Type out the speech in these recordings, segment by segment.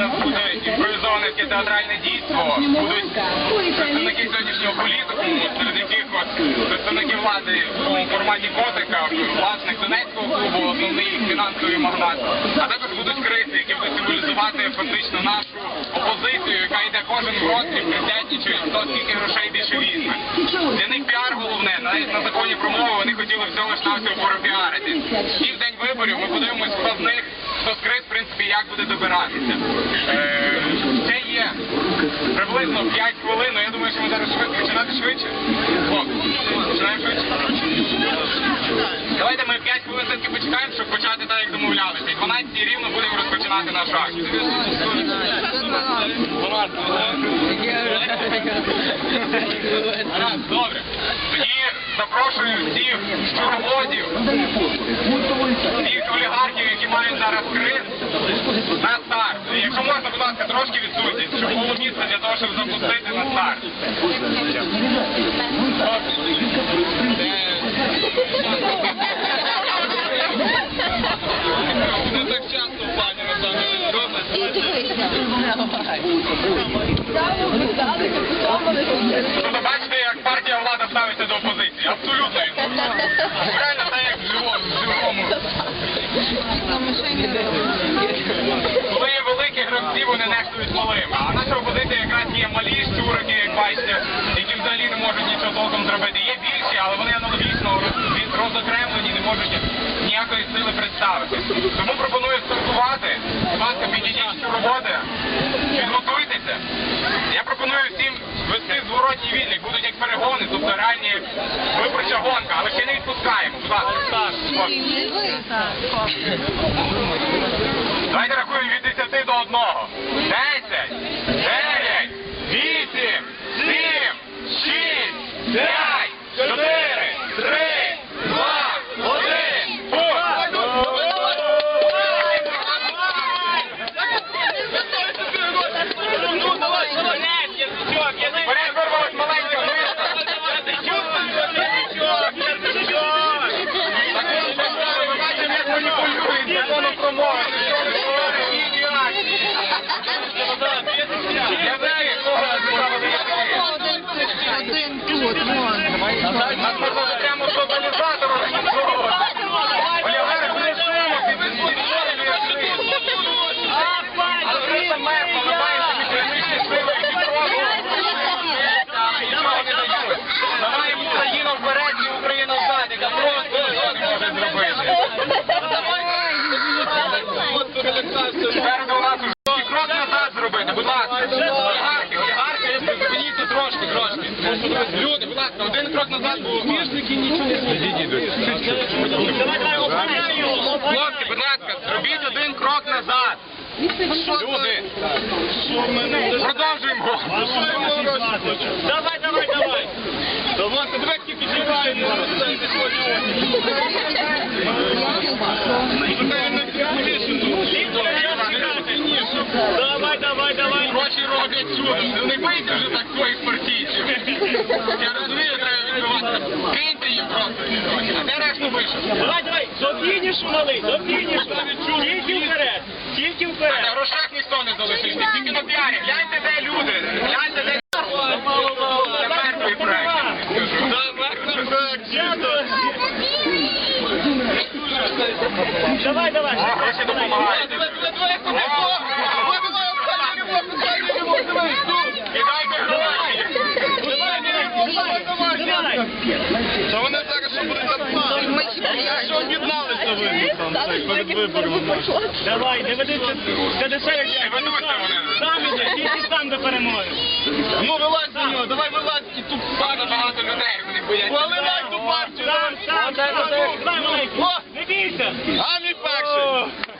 нас буде імпровізоване театральне дійство. Будуть представники сьогоднішнього політикуму, серед яких представники влади у форматі котика, власник Донецького клубу, основний фінансовий магнат. А також будуть криси, які будуть символізувати фактично нашу опозицію, яка йде кожен в розстріл, присяднічує, хто скільки грошей більше візьме. Для них піар головне, навіть на законі про мову вони хотіли всього ж навсього пропіарити. І в день виборів ми подивимось, хто з них, хто з криз, в принципі, як буде добиратися. Е, Це є приблизно 5 хвилин, але я думаю, що ми зараз починати швидше. Починаємо швидше. Давайте ми 5 хвилин все-таки почекаємо, щоб почати так, як домовлялися. І 12 рівно будемо розпочинати наш акт. Добре. Тоді запрошую всіх щуроводів, всіх олігархів, які мають зараз криз, на старт. Якщо можна, будь ласка, трошки відсутність, щоб було місце для того, щоб запустити на старт. Не так часто в плані Тобто бачите, як партія влада ставиться до опозиції. Абсолютно інакше. Реально так, як в живому. в живому. Коли є великі гравці, нехтують малими. А наша опозиція якраз є малі щурики, як бачите, які взагалі не можуть нічого толком зробити. Є більші, але вони аналогічно розокремлені, не можуть ніякої сили представити. Тому пропоную стартувати. Будь ласка, підійдіть щуроводи, підготуйтеся. Я пропоную всім вести зворотній відлік. Будуть як перегони, тобто реальні виборча гонка, але ще не відпускаємо. Будь ласка. Давайте рахуємо від 10 до 1. 10, 9, 8, 7, 6, 5, 4, 3, 2, 1. Поряд вирвалась маленька мишка. Так ви що, ми бачимо, як маніпулюють законом про мову. Що ви говорите? Ідіотські. Я знаю, кого цікаво не Один тут, вон. Нас можна прямо в тоталізатор організовувати. Олігарх не сумок, Але криса мертва, ми маємо такі політичні сили, які просто нічого не дають. Ми маємо Україну вперед і Україну взад, яка просто нічого не може зробити. Тепер до нас уже крок назад зробити, будь ласка. Олігархи, олігархи, зупиніться трошки, трошки. Люди, будь ласка, один крок назад, бо міжники нічого не зможуть. Хлопці, будь ласка, зробіть один крок назад. Люди, продовжуємо. Давай, давай, давай. Давай, тебе тільки чекаємо. Давай, давай, давай. Гроші чудо. Не бийте вже так своїх партійців. Я розумію, треба відбивати. Киньте їм просто. А де решту вийшов? Давай, давай. До фінішу, малий, до фінішу. Тільки вперед. Тільки На грошах ніхто не залишився, тільки на піарі. Гляньте, де люди. Гляньте, де Це мертвий проект. Давай, давай. О, гроші допомагають. Кидайте гроші. Давай. Та вони зараз що будуть обманути. Що об'єдналися ви перед виборами? Давай, не ведися. Це дешеве. Не ведуться. Сам іди, тільки сам до перемоги. Ну вилазь за нього, давай вилазь і тут Багато багато людей, вони бояться. Вилазь ту партію. Сам, сам, сам. Не бійся. А мій перший.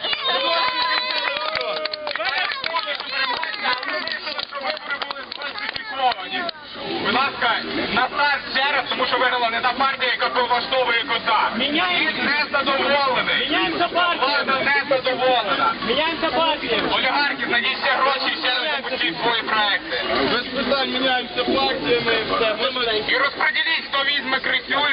Будь ласка, на старт ще раз, тому що виграла не та партія, яка влаштовує кота. Міняємо. Він не задоволений. Міняємося партію. Влада не задоволена. Міняємося партію. Олігархи, знайдіть ще гроші і ще раз запустіть свої проекти. Без питань міняємося партіями. Все, ми І розподіліть, хто візьме Крисюлю,